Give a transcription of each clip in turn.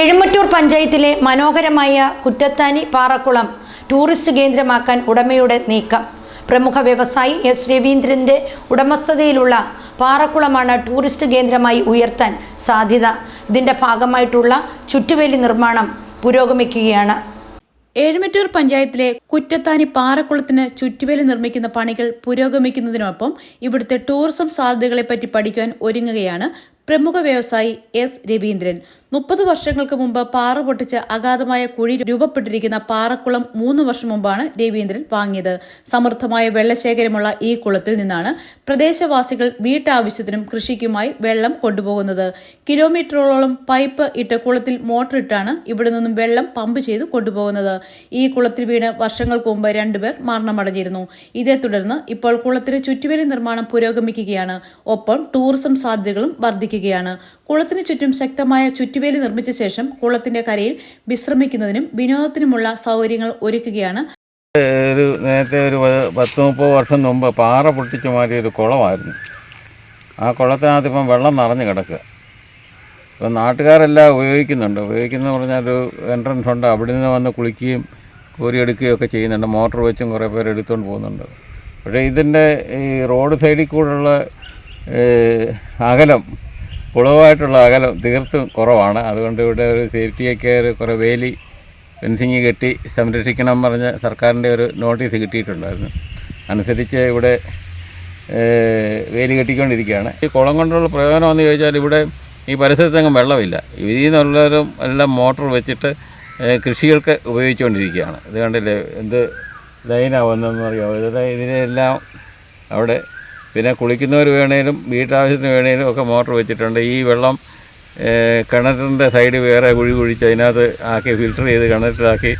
എഴുമറ്റൂർ പഞ്ചായത്തിലെ മനോഹരമായ കുറ്റത്താനി പാറക്കുളം ടൂറിസ്റ്റ് കേന്ദ്രമാക്കാൻ ഉടമയുടെ നീക്കം. പ്രമുഖ വ്യവസായി എസ് രവീന്ദ്രന്റെ ഉടമസ്ഥതയിലുള്ള പാറക്കുളമാണ് ടൂറിസ്റ്റ് കേന്ദ്രമായി ഉയർത്താൻ സാധ്യത. ഇതിന്റെ ഭാഗമായിട്ടുള്ള ചുറ്റുവേലി നിർമ്മാണം പുരോഗമിക്കുകയാണ്. ഏഴുമറ്റൂർ പഞ്ചായത്തിലെ കുറ്റത്താനി പാറക്കുളത്തിന് ചുറ്റുവേലി നിർമ്മിക്കുന്ന പണികൾ പുരോഗമിക്കുന്നതിനൊപ്പം ഇവിടുത്തെ ടൂറിസം സാധ്യതകളെപ്പറ്റി പഠിക്കാൻ ഒരുങ്ങുകയാണ് പ്രമുഖ വ്യവസായി എസ് രവീന്ദ്രൻ. മുപ്പത് വർഷങ്ങൾക്ക് മുമ്പ് പാറ പൊട്ടിച്ച് അഗാധമായ കുഴി രൂപപ്പെട്ടിരിക്കുന്ന പാറക്കുളം മൂന്ന് വർഷം മുമ്പാണ് രവീന്ദ്രൻ വാങ്ങിയത്. സമൃദ്ധമായ വെള്ളശേഖരമുള്ള ഈ കുളത്തിൽ നിന്നാണ് പ്രദേശവാസികൾ വീട്ടാവശ്യത്തിനും കൃഷിക്കുമായി വെള്ളം കൊണ്ടുപോകുന്നത്. കിലോമീറ്ററോളം പൈപ്പ് ഇട്ട് കുളത്തിൽ മോട്ടർ ഇട്ടാണ് ഇവിടെ നിന്നും വെള്ളം പമ്പ് ചെയ്ത് കൊണ്ടുപോകുന്നത്. ഈ കുളത്തിൽ വീണ് വർഷങ്ങൾക്ക് മുമ്പ് രണ്ടുപേർ മരണമടഞ്ഞിരുന്നു. ഇതേ തുടർന്ന് ഇപ്പോൾ കുളത്തിന് ചുറ്റുവേലി നിർമ്മാണം പുരോഗമിക്കുകയാണ്. ഒപ്പം ടൂറിസം സാധ്യതകളും വർദ്ധിക്കുകയാണ് കുളത്തിന് ചുറ്റും ശക്തമായ ചുറ്റുവേലി നിർമ്മിച്ച ശേഷം കുളത്തിന്റെ കരയിൽ വിശ്രമിക്കുന്നതിനും വിനോദത്തിനുമുള്ള സൗകര്യങ്ങൾ ഒരുക്കുകയാണ്. ഒരു നേരത്തെ ഒരു പത്ത് മുപ്പത് വർഷം മുമ്പ് പാറ പൊട്ടിച്ചു മാറ്റിയ ഒരു കുളമായിരുന്നു. ആ കുളത്തിനകത്ത് ഇപ്പം വെള്ളം നിറഞ്ഞു കിടക്കുക. ഇപ്പം നാട്ടുകാരെല്ലാം ഉപയോഗിക്കുന്നുണ്ട്. ഉപയോഗിക്കുന്ന പറഞ്ഞാൽ ഒരു എൻട്രൻസ് ഉണ്ട്. അവിടെ നിന്ന് വന്ന് കുളിക്കുകയും കോരിയെടുക്കുകയും ഒക്കെ ചെയ്യുന്നുണ്ട്. മോട്ടോർ വെച്ചും കുറേ പേര് എടുത്തുകൊണ്ട് പോകുന്നുണ്ട്. പക്ഷേ ഇതിന്റെ ഈ റോഡ് സൈഡിൽ കൂടെയുള്ള അകലം കുളവുമായിട്ടുള്ള അകലം തീർത്തും കുറവാണ്. അതുകൊണ്ട് ഇവിടെ ഒരു സേഫ്റ്റിയൊക്കെ ഒരു കുറേ വേലി ഫെൻസിങ് കെട്ടി സംരക്ഷിക്കണം പറഞ്ഞ സർക്കാരിന്റെ ഒരു നോട്ടീസ് കിട്ടിയിട്ടുണ്ടായിരുന്നു. അനുസരിച്ച് ഇവിടെ വേലി കെട്ടിക്കൊണ്ടിരിക്കുകയാണ്. ഈ കുളം കൊണ്ടുള്ള പ്രയോജനം എന്ന് ചോദിച്ചാൽ ഇവിടെ ഈ പരിസരത്തെങ്ങും വെള്ളമില്ല. ഇതിൽ നിന്നുള്ളവരും എല്ലാം മോട്ടോർ വെച്ചിട്ട് കൃഷികൾക്ക് ഉപയോഗിച്ചുകൊണ്ടിരിക്കുകയാണ്. ഇത് കണ്ടില്ലേ? എന്ത് ലൈനാവുന്നതെന്ന് അറിയാമോ ഇതിലെ അവിടെ പിന്നെ കുളിക്കുന്നവർ വേണേലും വീട്ടാവശ്യത്തിന് വേണേലും ഒക്കെ മോട്ടർ വെച്ചിട്ടുണ്ട്. ഈ വെള്ളം കിണറ്റിന്റെ സൈഡ് വേറെ കുഴി കുഴിച്ച് അതിനകത്ത് ആക്കി ഫിൽറ്റർ ചെയ്ത് കിണറ്റിലാക്കി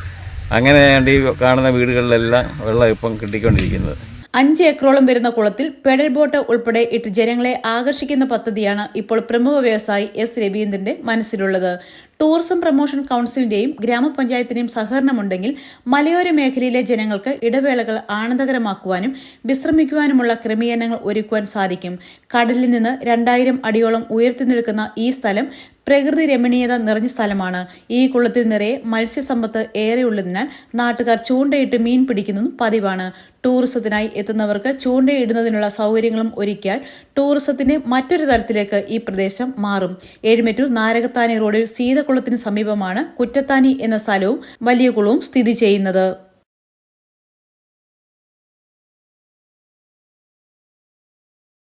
അങ്ങനെയാണ് ഈ കാണുന്ന വീടുകളിലെല്ലാം വെള്ളം ഇപ്പം കിട്ടിക്കൊണ്ടിരിക്കുന്നത്. അഞ്ച് ഏക്കറോളം വരുന്ന കുളത്തിൽ പെഡൽ ബോട്ട് ഉൾപ്പെടെ ഇട്ട് ജനങ്ങളെ ആകർഷിക്കുന്ന പദ്ധതിയാണ് ഇപ്പോൾ പ്രമുഖ വ്യവസായി എസ് രവീന്ദ്രന്റെ മനസ്സിലുള്ളത്. ടൂറിസം പ്രൊമോഷൻ കൗൺസിലിന്റെയും ഗ്രാമപഞ്ചായത്തിന്റെയും സഹകരണമുണ്ടെങ്കിൽ മലയോര മേഖലയിലെ ജനങ്ങൾക്ക് ഇടവേളകൾ ആനന്ദകരമാക്കുവാനും വിശ്രമിക്കുവാനുമുള്ള ക്രമീകരണങ്ങൾ ഒരുക്കുവാൻ സാധിക്കും. കടലിൽ നിന്ന് രണ്ടായിരം അടിയോളം ഉയർത്തി നിൽക്കുന്ന ഈ സ്ഥലം പ്രകൃതി രമണീയത നിറഞ്ഞ സ്ഥലമാണ്. ഈ കുളത്തിൽ നിറയെ മത്സ്യസമ്പത്ത് ഏറെയുള്ളതിനാൽ നാട്ടുകാർ ചൂണ്ടയിട്ട് മീൻ പിടിക്കുന്നതും പതിവാണ്. ടൂറിസത്തിനായി എത്തുന്നവർക്ക് ചൂണ്ടയിടുന്നതിനുള്ള സൗകര്യങ്ങളും ഒരുക്കിയാൽ ടൂറിസത്തിന്റെ മറ്റൊരു തരത്തിലേക്ക് ഈ പ്രദേശം മാറും. ഏഴുമറ്റൂർ നാരകത്താനി റോഡിൽ സീതക്കുളത്തിന് സമീപമാണ് കുറ്റത്താനി എന്ന സ്ഥലവും വലിയ കുളവും സ്ഥിതി ചെയ്യുന്നത്.